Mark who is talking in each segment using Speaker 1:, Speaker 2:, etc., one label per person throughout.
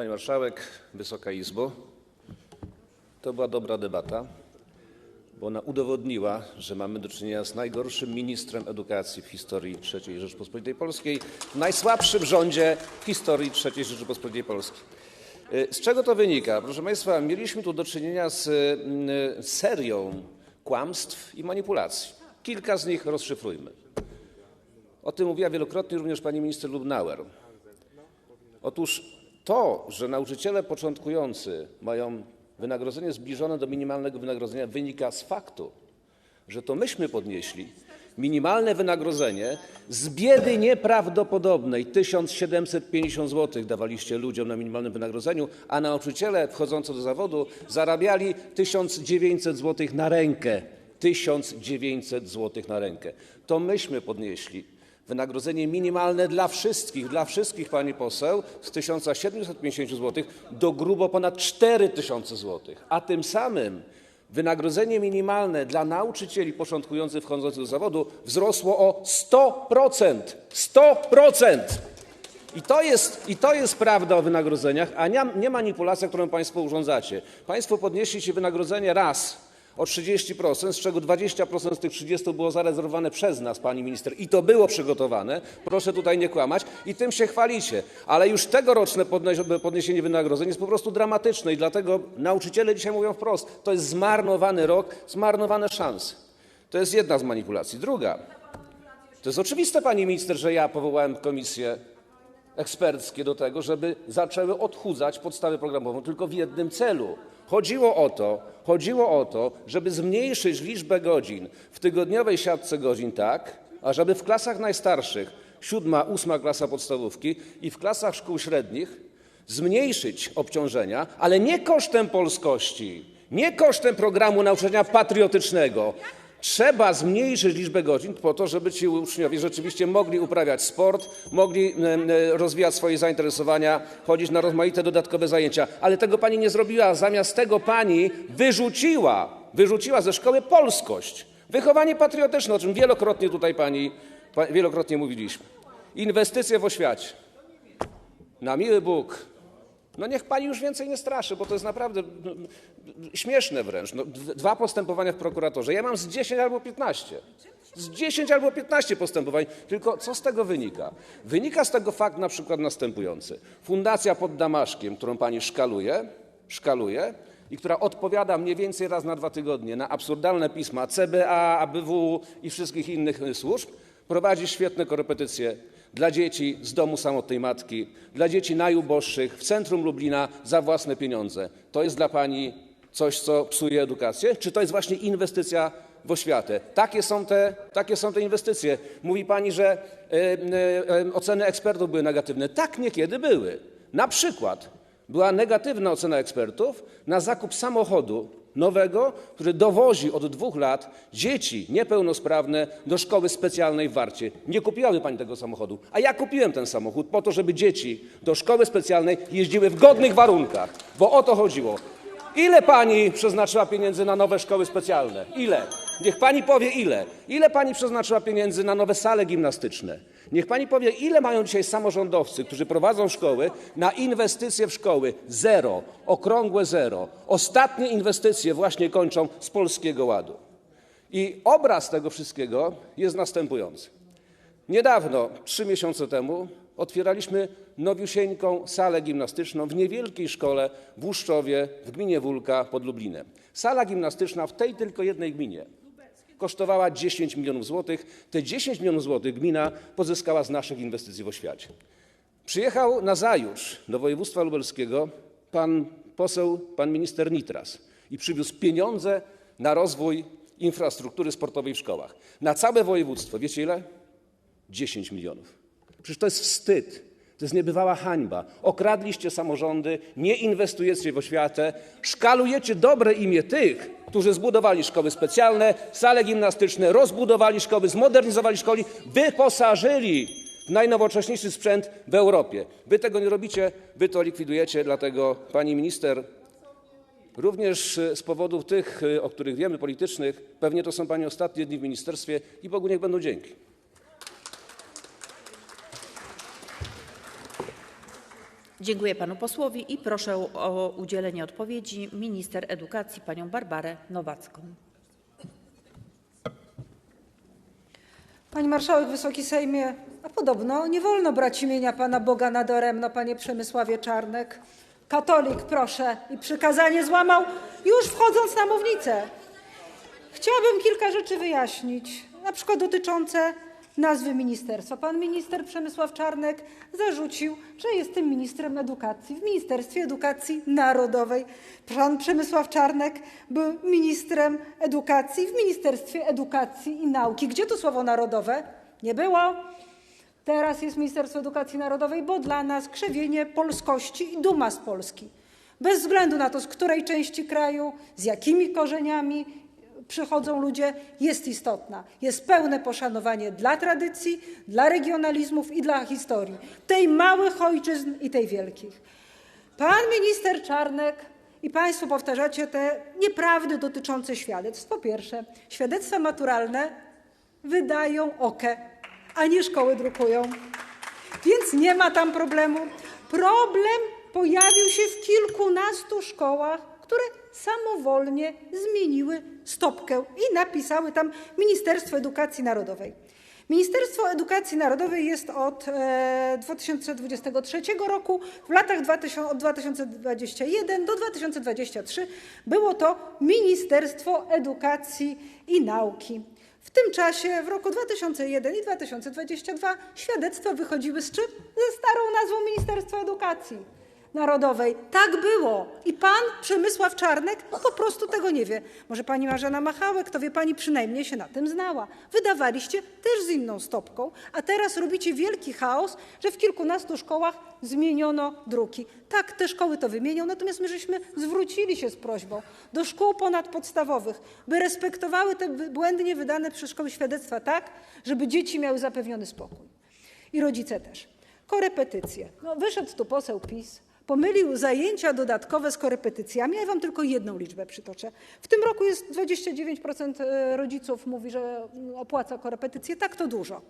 Speaker 1: Pani marszałek, Wysoka Izbo, to była dobra debata, bo ona udowodniła, że mamy do czynienia z najgorszym ministrem edukacji w historii III Rzeczypospolitej Polskiej, najsłabszym rządzie w historii III Rzeczypospolitej Polskiej. Z czego to wynika? Proszę Państwa, mieliśmy tu do czynienia z mm, serią kłamstw i manipulacji. Kilka z nich rozszyfrujmy. O tym mówiła wielokrotnie również pani minister Lubnauer. Otóż to, że nauczyciele początkujący mają wynagrodzenie zbliżone do minimalnego wynagrodzenia, wynika z faktu, że to myśmy podnieśli minimalne wynagrodzenie z biedy nieprawdopodobnej 1750 zł dawaliście ludziom na minimalnym wynagrodzeniu, a nauczyciele wchodzący do zawodu zarabiali 1900 zł na rękę. 1900 zł na rękę. To myśmy podnieśli wynagrodzenie minimalne dla wszystkich, dla wszystkich pani poseł z 1750 zł do grubo ponad 4000 zł, a tym samym wynagrodzenie minimalne dla nauczycieli początkujących wchodzących do zawodu wzrosło o 100%. 100%! I to, jest, I to jest prawda o wynagrodzeniach, a nie, nie manipulacja, którą Państwo urządzacie. Państwo podnieśliście wynagrodzenie raz o 30%, z czego 20% z tych 30 było zarezerwowane przez nas, pani minister, i to było przygotowane. Proszę tutaj nie kłamać i tym się chwalicie. Ale już tegoroczne podniesienie wynagrodzeń jest po prostu dramatyczne i dlatego nauczyciele dzisiaj mówią wprost: to jest zmarnowany rok, zmarnowane szanse. To jest jedna z manipulacji. Druga. To jest oczywiste, pani minister, że ja powołałem komisję eksperckie do tego, żeby zaczęły odchudzać podstawę programową, tylko w jednym celu. Chodziło o to, chodziło o to, żeby zmniejszyć liczbę godzin w tygodniowej siatce godzin tak, ażeby w klasach najstarszych, siódma, ósma klasa podstawówki i w klasach szkół średnich zmniejszyć obciążenia, ale nie kosztem polskości, nie kosztem programu nauczania patriotycznego, Trzeba zmniejszyć liczbę godzin po to, żeby ci uczniowie rzeczywiście mogli uprawiać sport, mogli rozwijać swoje zainteresowania, chodzić na rozmaite dodatkowe zajęcia. Ale tego pani nie zrobiła. Zamiast tego pani wyrzuciła, wyrzuciła ze szkoły polskość, wychowanie patriotyczne, o czym wielokrotnie tutaj pani, wielokrotnie mówiliśmy. Inwestycje w oświacie. Na miły Bóg, no niech pani już więcej nie straszy, bo to jest naprawdę śmieszne wręcz. No, dwa postępowania w prokuratorze. Ja mam z 10 albo 15. Z 10 albo 15 postępowań. Tylko co z tego wynika? Wynika z tego fakt na przykład następujący. Fundacja pod Damaszkiem, którą pani szkaluje, szkaluje i która odpowiada mniej więcej raz na dwa tygodnie na absurdalne pisma CBA, ABW i wszystkich innych służb, prowadzi świetne korepetycje dla dzieci z domu samotnej matki, dla dzieci najuboższych w centrum Lublina za własne pieniądze. To jest dla pani coś, co psuje edukację? Czy to jest właśnie inwestycja w oświatę? Takie są te, inwestycje. Mówi pani, że e, e, oceny ekspertów były negatywne. Tak niekiedy były. Na przykład była negatywna ocena ekspertów na zakup samochodu nowego, który dowozi od dwóch lat dzieci niepełnosprawne do szkoły specjalnej w Warcie. Nie kupiłaby pani tego samochodu, a ja kupiłem ten samochód po to, żeby dzieci do szkoły specjalnej jeździły w godnych warunkach, bo o to chodziło. Ile pani przeznaczyła pieniędzy na nowe szkoły specjalne? Ile? Niech pani powie ile. Ile pani przeznaczyła pieniędzy na nowe sale gimnastyczne? Niech pani powie, ile mają dzisiaj samorządowcy, którzy prowadzą szkoły, na inwestycje w szkoły? Zero, okrągłe zero. Ostatnie inwestycje właśnie kończą z Polskiego Ładu. I obraz tego wszystkiego jest następujący. Niedawno, trzy miesiące temu, otwieraliśmy nowiusieńką salę gimnastyczną w niewielkiej szkole w Łuszczowie w gminie Wólka pod Lublinem. Sala gimnastyczna w tej tylko jednej gminie kosztowała 10 milionów złotych. Te 10 milionów złotych gmina pozyskała z naszych inwestycji w oświacie. Przyjechał na zajutrz do województwa lubelskiego pan poseł, pan minister Nitras i przywiózł pieniądze na rozwój infrastruktury sportowej w szkołach. Na całe województwo, wiecie ile? 10 milionów. Przecież to jest wstyd. To jest niebywała hańba. Okradliście samorządy, nie inwestujecie w oświatę, szkalujecie dobre imię tych, którzy zbudowali szkoły specjalne, sale gimnastyczne, rozbudowali szkoły, zmodernizowali szkoły, wyposażyli w najnowocześniejszy sprzęt w Europie. Wy tego nie robicie, wy to likwidujecie, dlatego pani minister, również e, z powodów tych, e, o których wiemy, politycznych, pewnie to są pani ostatnie dni w ministerstwie i Bogu niech będą dzięki.
Speaker 2: Dziękuję panu posłowi i proszę o udzielenie odpowiedzi minister edukacji panią Barbarę Nowacką.
Speaker 3: Pani marszałek, Wysoki Sejmie, a podobno nie wolno brać imienia Pana Boga nadaremno, Panie Przemysławie Czarnek. Katolik, proszę, i przykazanie złamał, już wchodząc na mównicę. Chciałabym kilka rzeczy wyjaśnić, na przykład dotyczące nazwy ministerstwa. Pan minister Przemysław Czarnek zarzucił, że jestem ministrem edukacji w Ministerstwie Edukacji Narodowej. Pan Przemysław Czarnek był ministrem edukacji w Ministerstwie Edukacji i Nauki. Gdzie to słowo narodowe? Nie było. Teraz jest Ministerstwo Edukacji Narodowej, bo dla nas krzewienie polskości i duma z Polski. Bez względu na to, z której części kraju, z jakimi korzeniami przychodzą ludzie, jest istotna. Jest pełne poszanowanie dla tradycji, dla regionalizmów i dla historii. Tej małych ojczyzn i tej wielkich. Pan minister Czarnek i Państwo powtarzacie te nieprawdy dotyczące świadectw. Po pierwsze, świadectwa maturalne wydają OKE, a nie szkoły drukują. Więc nie ma tam problemu. Problem pojawił się w kilkunastu szkołach, które samowolnie zmieniły stopkę i napisały tam Ministerstwo Edukacji Narodowej. Ministerstwo Edukacji Narodowej jest od e, 2023 roku. W latach 2000, od 2021 do 2023 było to Ministerstwo Edukacji i Nauki. W tym czasie, w roku 2001 i 2022, świadectwa wychodziły z czym? Ze starą nazwą Ministerstwa Edukacji Narodowej. Tak było. I pan Przemysław Czarnek po prostu tego nie wie. Może pani Marzena Machałek, to wie pani, przynajmniej się na tym znała. Wydawaliście też z inną stopką, a teraz robicie wielki chaos, że w kilkunastu szkołach zmieniono druki. Tak, te szkoły to wymienią, natomiast my żeśmy zwrócili się z prośbą do szkół ponadpodstawowych, by respektowały te błędnie wydane przez szkoły świadectwa tak, żeby dzieci miały zapewniony spokój. I rodzice też. Korepetycje. No, wyszedł tu poseł PiS, pomylił zajęcia dodatkowe z korepetycjami. Ja wam tylko jedną liczbę przytoczę. W tym roku jest 29% rodziców mówi, że opłaca korepetycje. Tak, to dużo.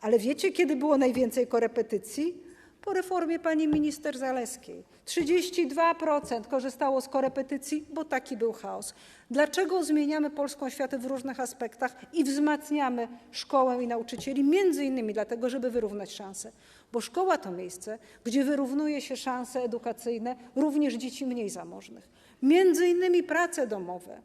Speaker 3: Ale wiecie, kiedy było najwięcej korepetycji? Po reformie pani minister Zaleskiej. 32% korzystało z korepetycji, bo taki był chaos. Dlaczego zmieniamy polską oświatę w różnych aspektach i wzmacniamy szkołę i nauczycieli? Innymi dlatego, żeby wyrównać szanse. Bo szkoła to miejsce, gdzie wyrównuje się szanse edukacyjne również dzieci mniej zamożnych. Między innymi prace domowe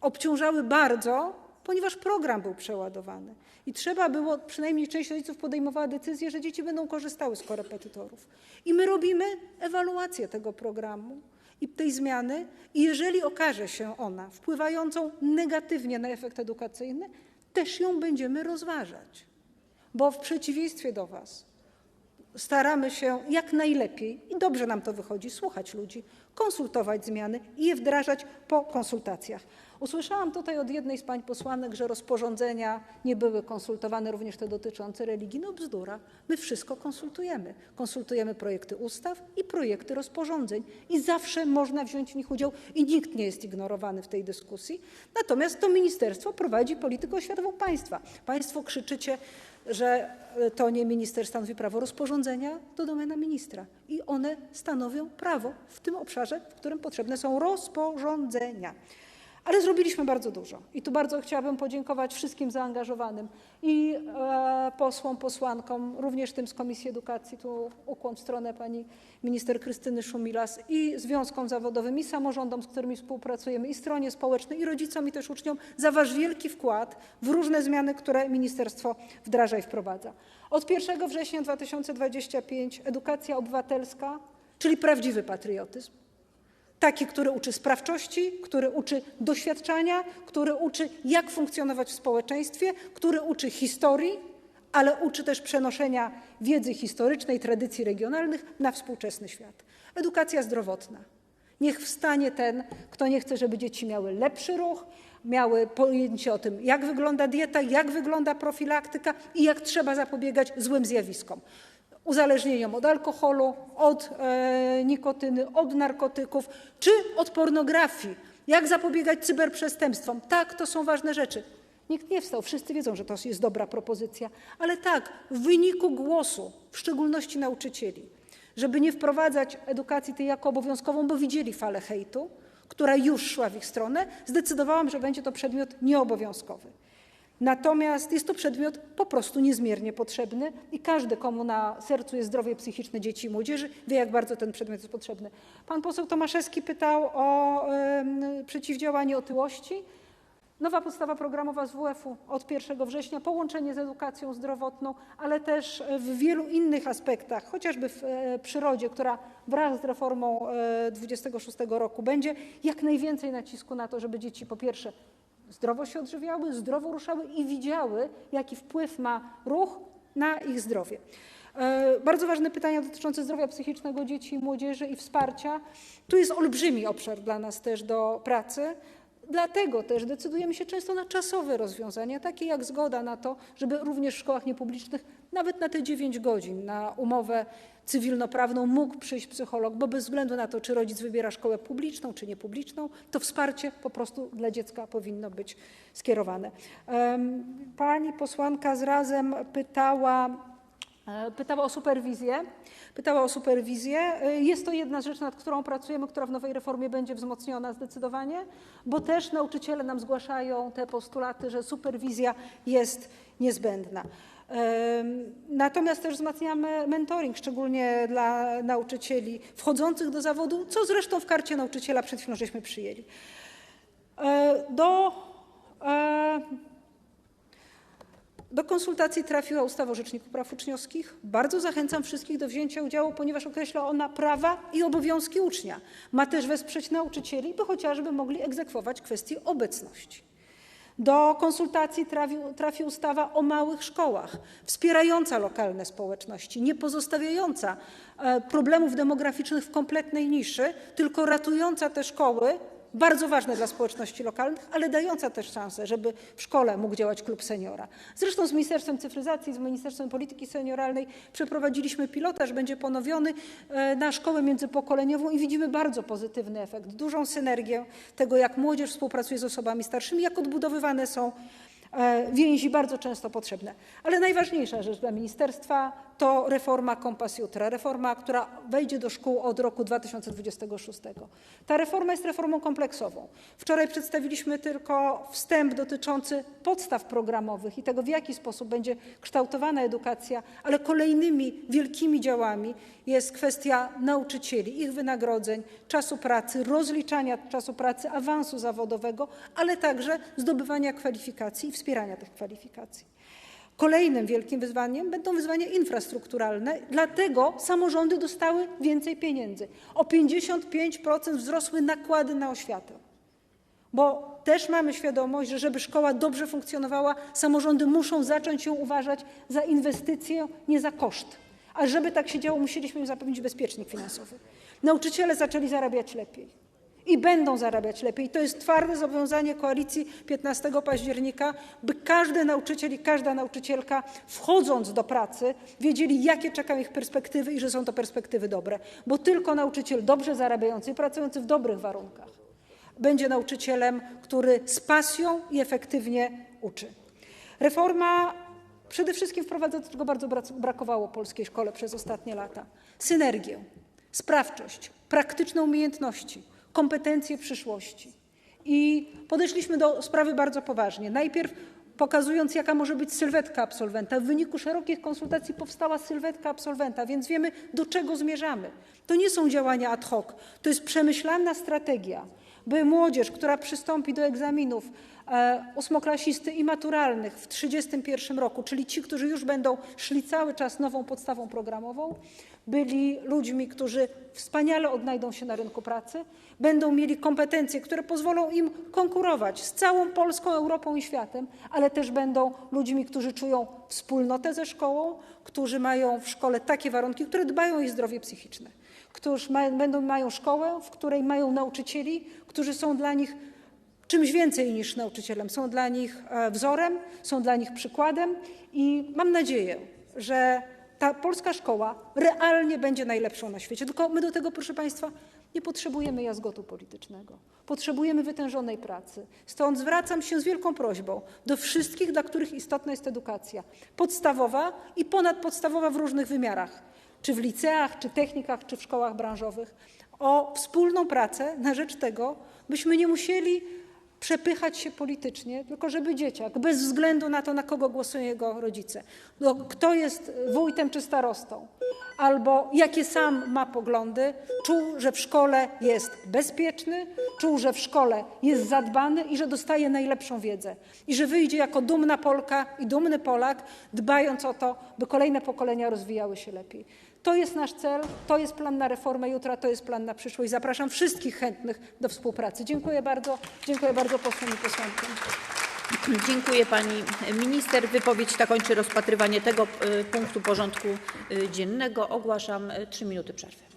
Speaker 3: obciążały bardzo, ponieważ program był przeładowany. I trzeba było, przynajmniej część rodziców podejmowała decyzję, że dzieci będą korzystały z korepetytorów. I my robimy ewaluację tego programu i tej zmiany. I jeżeli okaże się ona wpływającą negatywnie na efekt edukacyjny, też ją będziemy rozważać. Bo w przeciwieństwie do Was staramy się jak najlepiej i dobrze nam to wychodzi słuchać ludzi, konsultować zmiany i je wdrażać po konsultacjach. Usłyszałam tutaj od jednej z pań posłanek, że rozporządzenia nie były konsultowane, również te dotyczące religii. No bzdura. My wszystko konsultujemy. Konsultujemy projekty ustaw i projekty rozporządzeń i zawsze można wziąć w nich udział i nikt nie jest ignorowany w tej dyskusji. Natomiast to ministerstwo prowadzi politykę oświatową państwa. Państwo krzyczycie, że to nie minister stanowi prawo, rozporządzenia to domena ministra i one stanowią prawo w tym obszarze, w którym potrzebne są rozporządzenia. Ale zrobiliśmy bardzo dużo i tu bardzo chciałabym podziękować wszystkim zaangażowanym i e, posłom, posłankom, również tym z Komisji Edukacji, tu ukłon w stronę pani minister Krystyny Szumilas i związkom zawodowym i samorządom, z którymi współpracujemy i stronie społecznej i rodzicom i też uczniom za wasz wielki wkład w różne zmiany, które ministerstwo wdraża i wprowadza. Od 1 września 2025 edukacja obywatelska, czyli prawdziwy patriotyzm, Taki, który uczy sprawczości, który uczy doświadczania, który uczy, jak funkcjonować w społeczeństwie, który uczy historii, ale uczy też przenoszenia wiedzy historycznej, tradycji regionalnych na współczesny świat. Edukacja zdrowotna. Niech wstanie ten, kto nie chce, żeby dzieci miały lepszy ruch, miały pojęcie o tym, jak wygląda dieta, jak wygląda profilaktyka i jak trzeba zapobiegać złym zjawiskom uzależnieniom od alkoholu, od e, nikotyny, od narkotyków czy od pornografii. Jak zapobiegać cyberprzestępstwom? Tak, to są ważne rzeczy. Nikt nie wstał, wszyscy wiedzą, że to jest dobra propozycja, ale tak, w wyniku głosu, w szczególności nauczycieli, żeby nie wprowadzać edukacji tej jako obowiązkową, bo widzieli falę hejtu, która już szła w ich stronę, zdecydowałam, że będzie to przedmiot nieobowiązkowy. Natomiast jest to przedmiot po prostu niezmiernie potrzebny i każdy, komu na sercu jest zdrowie psychiczne dzieci i młodzieży, wie, jak bardzo ten przedmiot jest potrzebny. Pan poseł Tomaszewski pytał o em, przeciwdziałanie otyłości. Nowa podstawa programowa z WF-u od 1 września, połączenie z edukacją zdrowotną, ale też w wielu innych aspektach, chociażby w e, przyrodzie, która wraz z reformą e, 26 roku będzie jak najwięcej nacisku na to, żeby dzieci po pierwsze zdrowo się odżywiały, zdrowo ruszały i widziały, jaki wpływ ma ruch na ich zdrowie. E, Bardzo ważne pytania dotyczące zdrowia psychicznego dzieci i młodzieży i wsparcia. Tu jest olbrzymi obszar dla nas też do pracy. Dlatego też decydujemy się często na czasowe rozwiązania, takie jak zgoda na to, żeby również w szkołach niepublicznych nawet na te 9 godzin na umowę cywilnoprawną mógł przyjść psycholog, bo bez względu na to, czy rodzic wybiera szkołę publiczną czy niepubliczną, to wsparcie po prostu dla dziecka powinno być skierowane. Pani posłanka z razem pytała, pytała o superwizję. Pytała o superwizję. E, Jest to jedna z rzeczy, nad którą pracujemy, która w nowej reformie będzie wzmocniona zdecydowanie, bo też nauczyciele nam zgłaszają te postulaty, że superwizja jest niezbędna. Natomiast też wzmacniamy mentoring, szczególnie dla nauczycieli wchodzących do zawodu, co zresztą w karcie nauczyciela przed chwilą żeśmy przyjęli. E, Do, e, do konsultacji trafiła ustawa o Rzeczniku Praw Uczniowskich. Bardzo zachęcam wszystkich do wzięcia udziału, ponieważ określa ona prawa i obowiązki ucznia. Ma też wesprzeć nauczycieli, by chociażby mogli egzekwować kwestię obecności. Do konsultacji trafi, trafi ustawa o małych szkołach, wspierająca lokalne społeczności, nie pozostawiająca e, problemów demograficznych w kompletnej niszy, tylko ratująca te szkoły, bardzo ważne dla społeczności lokalnych, ale dająca też szansę, żeby w szkole mógł działać klub seniora. Zresztą z Ministerstwem Cyfryzacji, z Ministerstwem Polityki Senioralnej przeprowadziliśmy pilotaż, będzie ponowiony e, na szkołę międzypokoleniową i widzimy bardzo pozytywny efekt, dużą synergię tego, jak młodzież współpracuje z osobami starszymi, jak odbudowywane są e, więzi bardzo często potrzebne. Ale najważniejsza rzecz dla ministerstwa to reforma Kompas Jutra, reforma, która wejdzie do szkół od roku 2026. Ta reforma jest reformą kompleksową. Wczoraj przedstawiliśmy tylko wstęp dotyczący podstaw programowych i tego, w jaki sposób będzie kształtowana edukacja, ale kolejnymi wielkimi działami jest kwestia nauczycieli, ich wynagrodzeń, czasu pracy, rozliczania czasu pracy, awansu zawodowego, ale także zdobywania kwalifikacji i wspierania tych kwalifikacji. Kolejnym wielkim wyzwaniem będą wyzwania infrastrukturalne, dlatego samorządy dostały więcej pieniędzy. O 55% wzrosły nakłady na oświatę. Bo też mamy świadomość, że żeby szkoła dobrze funkcjonowała, samorządy muszą zacząć ją uważać za inwestycję, nie za koszt. A żeby tak się działo, musieliśmy im zapewnić bezpiecznik finansowy. Nauczyciele zaczęli zarabiać lepiej i będą zarabiać lepiej. To jest twarde zobowiązanie koalicji 15 października, by każdy nauczyciel i każda nauczycielka wchodząc do pracy wiedzieli, jakie czekają ich perspektywy i że są to perspektywy dobre. Bo tylko nauczyciel dobrze zarabiający i pracujący w dobrych warunkach będzie nauczycielem, który z pasją i efektywnie uczy. Reforma przede wszystkim wprowadza to, czego bardzo brakowało polskiej szkole przez ostatnie lata: synergię, sprawczość, praktyczne umiejętności, kompetencje przyszłości. I podeszliśmy do sprawy bardzo poważnie. Najpierw pokazując, jaka może być sylwetka absolwenta. W wyniku szerokich konsultacji powstała sylwetka absolwenta, więc wiemy, do czego zmierzamy. To nie są działania ad hoc, to jest przemyślana strategia, by młodzież, która przystąpi do egzaminów e, ósmoklasisty i maturalnych w 1931 roku, czyli ci, którzy już będą szli cały czas nową podstawą programową, byli ludźmi, którzy wspaniale odnajdą się na rynku pracy, będą mieli kompetencje, które pozwolą im konkurować z całą Polską, Europą i światem, ale też będą ludźmi, którzy czują wspólnotę ze szkołą, którzy mają w szkole takie warunki, które dbają o ich zdrowie psychiczne, którzy mają, będą, mają szkołę, w której mają nauczycieli, którzy są dla nich czymś więcej niż nauczycielem, są dla nich e, wzorem, są dla nich przykładem i mam nadzieję, że ta polska szkoła realnie będzie najlepszą na świecie. Tylko my do tego, proszę Państwa, nie potrzebujemy jazgotu politycznego. Potrzebujemy wytężonej pracy. Stąd zwracam się z wielką prośbą do wszystkich, dla których istotna jest edukacja podstawowa i ponadpodstawowa w różnych wymiarach. czy w liceach, czy technikach, czy w szkołach branżowych, o wspólną pracę na rzecz tego, byśmy nie musieli przepychać się politycznie, tylko żeby dzieciak, bez względu na to, na kogo głosują jego rodzice, no, kto jest wójtem czy starostą, albo jakie sam ma poglądy, czuł, że w szkole jest bezpieczny, czuł, że w szkole jest zadbany i że dostaje najlepszą wiedzę. I że wyjdzie jako dumna Polka i dumny Polak, dbając o to, by kolejne pokolenia rozwijały się lepiej. To jest nasz cel, to jest plan na reformę jutra, to jest plan na przyszłość. Zapraszam wszystkich chętnych do współpracy. Dziękuję bardzo. Dziękuję bardzo posłom i posłankom.
Speaker 2: Dziękuję pani minister. Wypowiedź ta kończy rozpatrywanie tego y, punktu porządku y, dziennego. Ogłaszam y, trzy minuty przerwy.